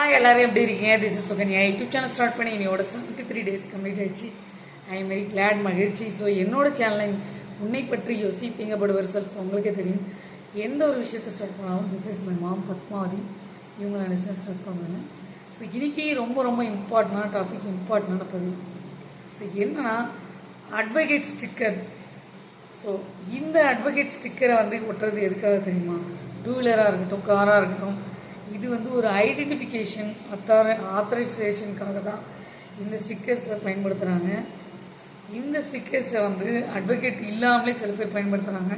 Hi எல்லோரும் எப்படி இருக்கீங்க? This is Sukanya YouTube channel start பண்ணி என்னோட செவன்ட்டி த்ரீ டேஸ் கம்ப்ளீட் ஆயிடுச்சு. ஐ எம் வெரி கிளாட் மகிழ்ச்சி. ஸோ என்னோட சேனலை உன்னை பற்றி யோசிப்பீங்கப்படுவர் செல்ஃப் உங்களுக்கே தெரியும். எந்த ஒரு விஷயத்தை ஸ்டார்ட் பண்ணாலும் this is my mom Padmavathi. இவங்க நினச்சா ஸ்டார்ட் பண்ணுவேன். ஸோ இன்றைக்கி ரொம்ப ரொம்ப இம்பார்ட்டண்டான டாபிக் இம்பார்ட்டண்டான பதிவு. ஸோ என்னன்னா அட்வொகேட் ஸ்டிக்கர் ஸோ இந்த அட்வொகேட் ஸ்டிக்கரை வந்து ஒட்டுறது எதுக்காக தெரியுமா? டூ வீலராக இருக்கட்டும் காராக இருக்கட்டும் இது வந்து ஒரு ஐடென்டிஃபிகேஷன் அத்தார ஆத்தரைசேஷனுக்காக தான் இந்த ஸ்டிக்கர்ஸை பயன்படுத்துகிறாங்க இந்த ஸ்டிக்கர்ஸை வந்து அட்வொகேட் இல்லாமலே சில பேர் பயன்படுத்துகிறாங்க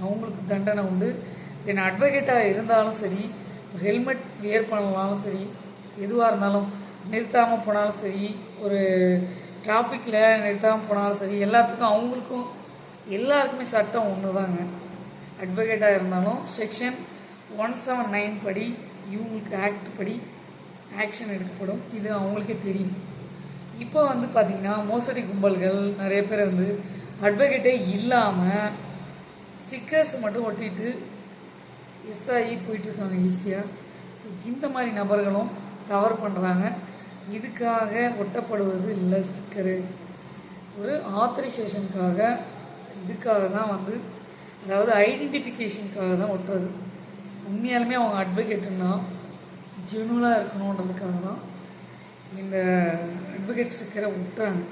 அவங்களுக்கு தண்டனை உண்டு. தென் அட்வொகேட்டாக இருந்தாலும் சரி ஹெல்மெட் வியர் பண்ணலாலும் சரி எதுவாக இருந்தாலும் நிறுத்தாமல் போனாலும் சரி ஒரு டிராஃபிக்கில் நிறுத்தாமல் போனாலும் சரி எல்லாத்துக்கும் அவங்களுக்கும் எல்லாருக்குமே சட்டம் ஒன்று தாங்க அட்வொகேட்டாக இருந்தாலும் செக்ஷன் ஒன் செவன் நைன் படி இவங்களுக்கு ஆக்ட் படி ஆக்ஷன் எடுக்கப்படும். இது அவங்களுக்கே தெரியும். இப்போ வந்து பார்த்திங்கன்னா மோசடி கும்பல்கள் நிறைய பேர் வந்து அட்வொகேட்டே இல்லாமல் ஸ்டிக்கர்ஸ் மட்டும் ஒட்டிட்டு எஸ் ஆகி போயிட்டுருக்காங்க ஈஸியாக ஸோ இந்த மாதிரி நபர்களும் தவறு பண்ணுறாங்க இதுக்காக ஒட்டப்படுவது இல்லை ஸ்டிக்கரு ஒரு ஆத்தரைசேஷனுக்காக இதுக்காக தான் வந்து அதாவது ஐடென்டிஃபிகேஷனுக்காக தான் ஒட்டுறது. உண்மையாலுமே அவங்க அட்வொகேட்டுன்னா ஜெனுவலாக இருக்கணுன்றதுக்காக தான் இந்த அட்வொகேட்ஸ் ஸ்டிக்கரை விட்டுறாங்க.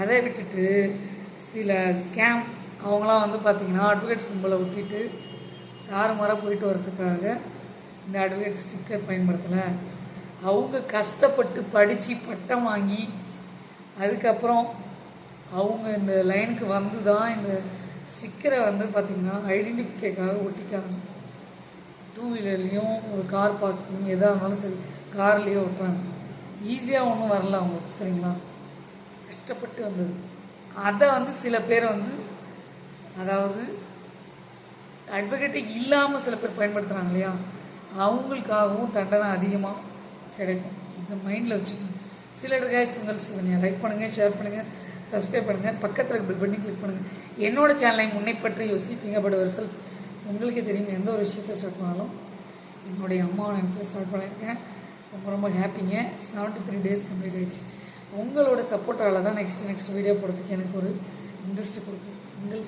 அதை விட்டுட்டு சில ஸ்கேம் அவங்களாம் வந்து பார்த்திங்கன்னா அட்வொகேட் சிம்பிளை ஒட்டிட்டு தாறுமாறாக போயிட்டு வர்றதுக்காக இந்த அட்வொகேட் ஸ்டிக்கர் பயன்படுத்தலை. அவங்க கஷ்டப்பட்டு படித்து பட்டம் வாங்கி அதுக்கப்புறம் அவங்க இந்த லைனுக்கு வந்து தான் இந்த ஸ்டிக்கரை வந்து பார்த்திங்கன்னா ஐடென்டிஃபிகேக்காக ஒட்டிக்காங்க. டூ வீலர்லேயும் ஒரு கார் பார்க்கிங் எதாக இருந்தாலும் சரி கார்லேயே ஓட்டுறாங்க. ஈஸியாக ஒன்றும் வரல அவங்களுக்கு சரிங்களா? கஷ்டப்பட்டு வந்தது. அதை வந்து சில பேர் வந்து அதாவது அட்வொகேட்டே இல்லாமல் சில பேர் பயன்படுத்துகிறாங்க இல்லையா? அவங்களுக்காகவும் தண்டனை அதிகமாக கிடைக்கும். இதை மைண்டில் வச்சுக்கணும் சில கைஸ் உங்கள் சுகன்யா லைக் பண்ணுங்கள் ஷேர் பண்ணுங்கள் சப்ஸ்கிரைப் பண்ணுங்கள் பக்கத்தில் பில் பண்ணி கிளிக் பண்ணுங்கள் என்னோட சேனலை முன்னை பற்றி யோசிப்பீங்க பட் ஒரு செல்ஃப் உங்களுக்கே தெரியும் எந்த ஒரு விஷயத்தை ஸ்டார்ட் பண்ணாலும் என்னுடைய அம்மாவை நினச்சி ஸ்டார்ட் பண்ணியிருக்கேன். ரொம்ப ரொம்ப ஹாப்பிங்க. செவன்ட்டி த்ரீ டேஸ் கம்ப்ளீட் ஆயிடுச்சு. உங்களோட சப்போர்ட்டால் தான் நெக்ஸ்ட் நெக்ஸ்ட் வீடியோ போடுறதுக்கு எனக்கு ஒரு இன்ட்ரெஸ்ட் கொடுக்கும். உங்கள்